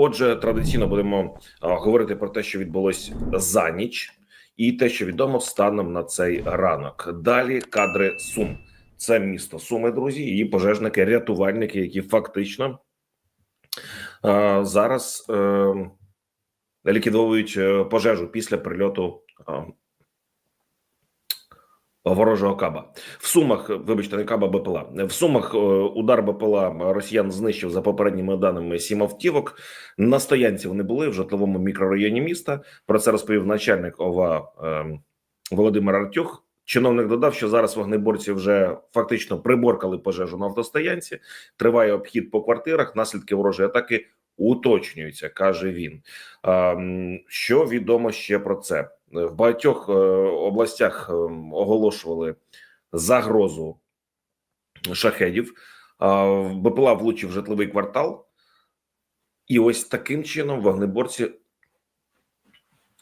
Отже, традиційно будемо а, говорити про те, що відбулось за ніч, і те, що відомо станом на цей ранок. Далі кадри Сум. Це місто Суми, друзі, і пожежники, рятувальники, які фактично а, зараз е, ліквідовують е, пожежу після прильоту. а, Ворожого каба в сумах, вибачте, не каба БПЛА. В сумах е, удар БПЛА росіян знищив за попередніми даними сім автівок. На стоянці вони були в житловому мікрорайоні міста. Про це розповів начальник ОВА е, Володимир Артюх. Чиновник додав, що зараз вогнеборці вже фактично приборкали пожежу на автостоянці. Триває обхід по квартирах. Наслідки ворожої атаки уточнюються, каже він. А, що відомо ще про це? В багатьох е, областях е, оголошували загрозу шахедів. БПЛА влучив житловий квартал, і ось таким чином вогнеборці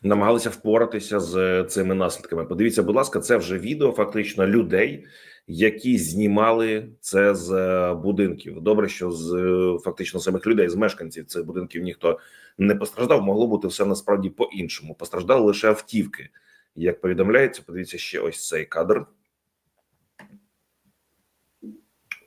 намагалися впоратися з цими наслідками. Подивіться, будь ласка, це вже відео фактично людей, які знімали це з е, будинків. Добре, що з е, фактично самих людей, з мешканців цих будинків ніхто не постраждав. Могло бути все насправді по-іншому. Постраждали лише автівки. Як повідомляється, подивіться ще ось цей кадр.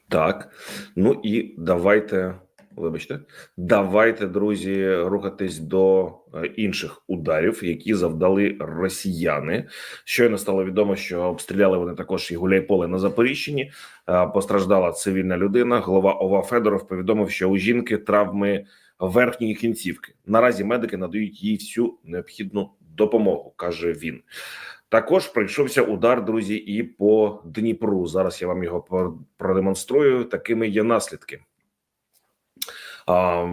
Так, ну і давайте, вибачте, давайте, друзі, рухатись до е, інших ударів, які завдали росіяни. Щойно стало відомо, що обстріляли вони також і Гуляйполе на Запоріжчині. Е, Постраждала цивільна людина. Голова ОВА Федоров повідомив, що у жінки травми верхньої кінцівки. Наразі медики надають їй всю необхідну допомогу, каже він. Також прийшовся удар, друзі, і по Дніпру. Зараз я вам його про- продемонструю. Такими є наслідки. А,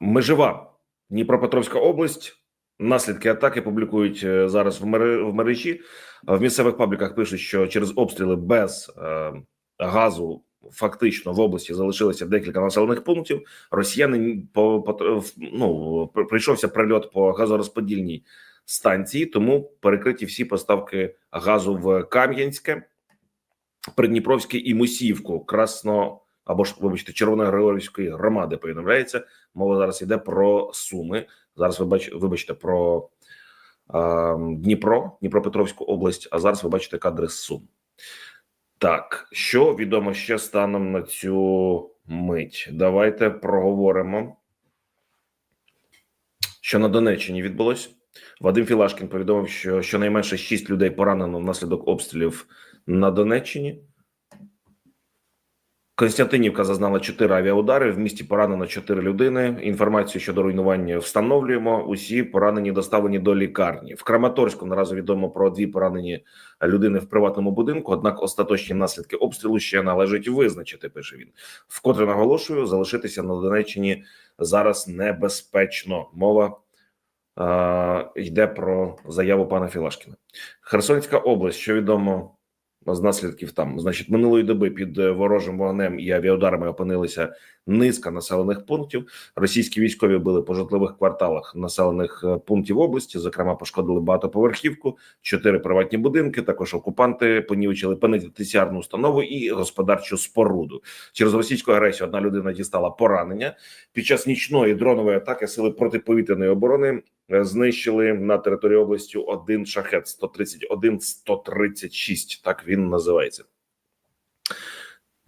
Межева Дніпропетровська область. Наслідки атаки публікують е, зараз в мере- в мережі. В місцевих пабліках пишуть, що через обстріли без е, газу фактично в області залишилося декілька населених пунктів. Росіяни по ну прийшовся прильот по газорозподільній станції, тому перекриті всі поставки газу в Кам'янське, Придніпровське і Мусівку, Красно або ж вибачте, Червоногригорівської громади. Повідомляється, мова зараз йде про Суми. Зараз ви бач, вибачте про е, Дніпро, Дніпропетровську область. А зараз ви бачите кадри з Сум. Так, що відомо ще станом на цю мить? Давайте проговоримо, що на Донеччині відбулось. Вадим Філашкін повідомив, що щонайменше 6 людей поранено внаслідок обстрілів на Донеччині. Константинівка зазнала 4 авіаудари. В місті поранено 4 людини. Інформацію щодо руйнування встановлюємо. Усі поранені доставлені до лікарні. В Краматорську наразі відомо про дві поранені людини в приватному будинку. Однак остаточні наслідки обстрілу ще належить визначити. Пише він. Вкотре наголошую, залишитися на Донеччині зараз небезпечно. Мова е, йде про заяву пана Філашкіна. Херсонська область, що відомо з наслідків там, значить, минулої доби під е, ворожим вогнем і авіаударами опинилися низка населених пунктів. Російські військові били по житлових кварталах населених е, пунктів області. Зокрема, пошкодили багатоповерхівку, чотири приватні будинки. Також окупанти понівечили пенітенціарну установу і господарчу споруду. Через російську агресію одна людина дістала поранення під час нічної дронової атаки. Сили протиповітряної оборони знищили на території області один шахет 131 136 Так він називається.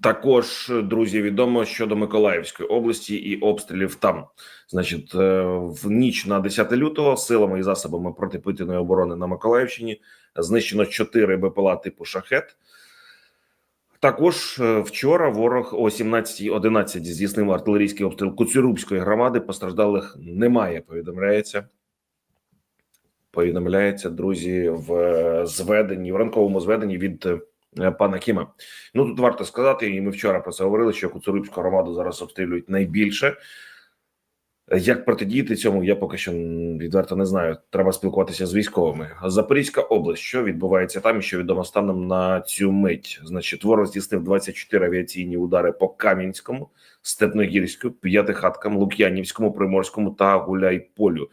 Також друзі, відомо щодо Миколаївської області і обстрілів там. Значить, е, в ніч на 10 лютого силами і засобами протиповітряної оборони на Миколаївщині знищено 4 БПЛА типу шахет. Також е, вчора ворог о 17.11 здійснив артилерійський обстріл Куцюрубської громади. Постраждалих немає. Повідомляється. Повідомляється, друзі, в зведенні в ранковому зведенні від е, пана Кіма. Ну тут варто сказати, і ми вчора про це говорили. Що Куцурубську громаду зараз обстрілюють найбільше. Як протидіяти цьому, я поки що відверто не знаю. Треба спілкуватися з військовими. Запорізька область, що відбувається там, і що відомо станом на цю мить. Значить, ворог здійснив 24 авіаційні удари по Кам'янському, Степногірську, П'ятихаткам, Лук'янівському, Приморському та Гуляйполю.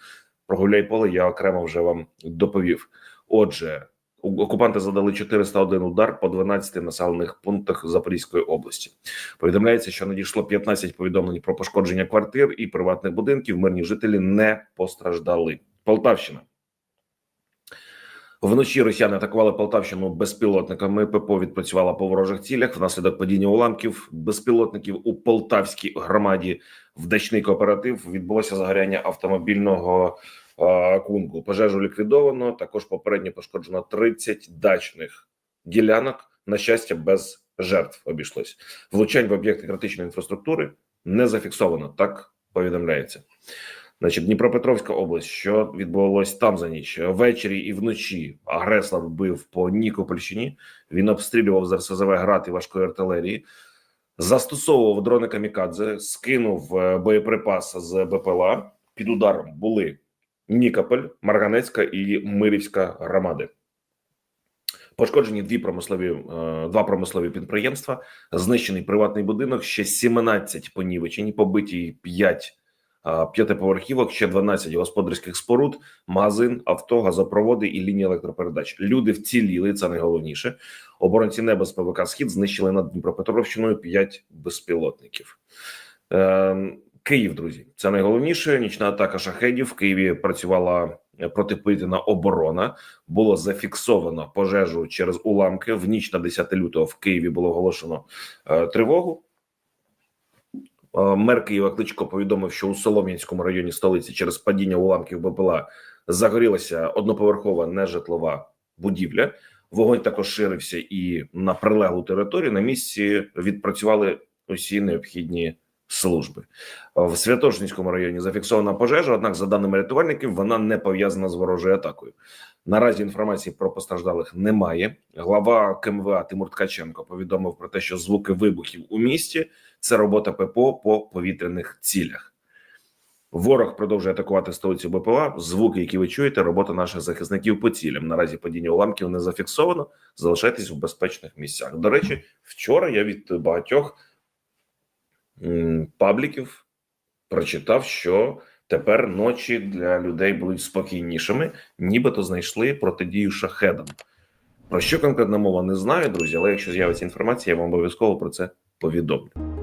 Про Гуляйполе я окремо вже вам доповів. Отже, окупанти задали 401 удар по 12 населених пунктах Запорізької області. Повідомляється, що надійшло 15 повідомлень про пошкодження квартир і приватних будинків. Мирні жителі не постраждали. Полтавщина. Вночі росіяни атакували Полтавщину безпілотниками. ППО відпрацювала по ворожих цілях. Внаслідок падіння уламків безпілотників у Полтавській громаді в дачний кооператив відбулося загоряння автомобільного кунку. Пожежу ліквідовано. Також попередньо пошкоджено 30 дачних ділянок. На щастя, без жертв обійшлось. Влучань в об'єкти критичної інфраструктури не зафіксовано. Так повідомляється. Значить, Дніпропетровська область, що відбувалось там за ніч ввечері і вночі. Агресор вбив по Нікопольщині. Він обстрілював з РСЗВ град і важкої артилерії, застосовував дрони камікадзе, скинув е, боєприпас з БПЛА. Під ударом були Нікополь, Марганецька і Мирівська громади. Пошкоджені дві промислові е, два промислові підприємства, знищений приватний будинок, ще 17 понівечені, побиті 5 п'ятиповерхівок, ще 12 господарських споруд, магазин, авто, газопроводи і лінії електропередач. Люди вціліли. Це найголовніше. Оборонці неба з ПВК Схід знищили над Дніпропетровщиною 5 безпілотників. Е, Київ, друзі, це найголовніше. Нічна атака шахедів в Києві працювала протиповітряна оборона. Було зафіксовано пожежу через уламки. В ніч на 10 лютого в Києві було оголошено е, тривогу. Е, Мер Києва Кличко повідомив, що у Солом'янському районі столиці через падіння уламків БПЛА загорілася одноповерхова нежитлова будівля. Вогонь також ширився і на прилеглу територію. На місці відпрацювали усі необхідні служби в Святошинському районі. Зафіксована пожежа. Однак, за даними рятувальників, вона не пов'язана з ворожою атакою. Наразі інформації про постраждалих немає. Глава КМВА Тимур Ткаченко повідомив про те, що звуки вибухів у місті це робота ППО по повітряних цілях. Ворог продовжує атакувати столицю БПЛА. Звуки, які ви чуєте, робота наших захисників по цілям. Наразі падіння уламків не зафіксовано. Залишайтесь в безпечних місцях. До речі, вчора я від багатьох пабліків прочитав, що тепер ночі для людей будуть спокійнішими, нібито знайшли протидію шахедам. Про що конкретна мова не знаю, друзі, але якщо з'явиться інформація, я вам обов'язково про це повідомлю.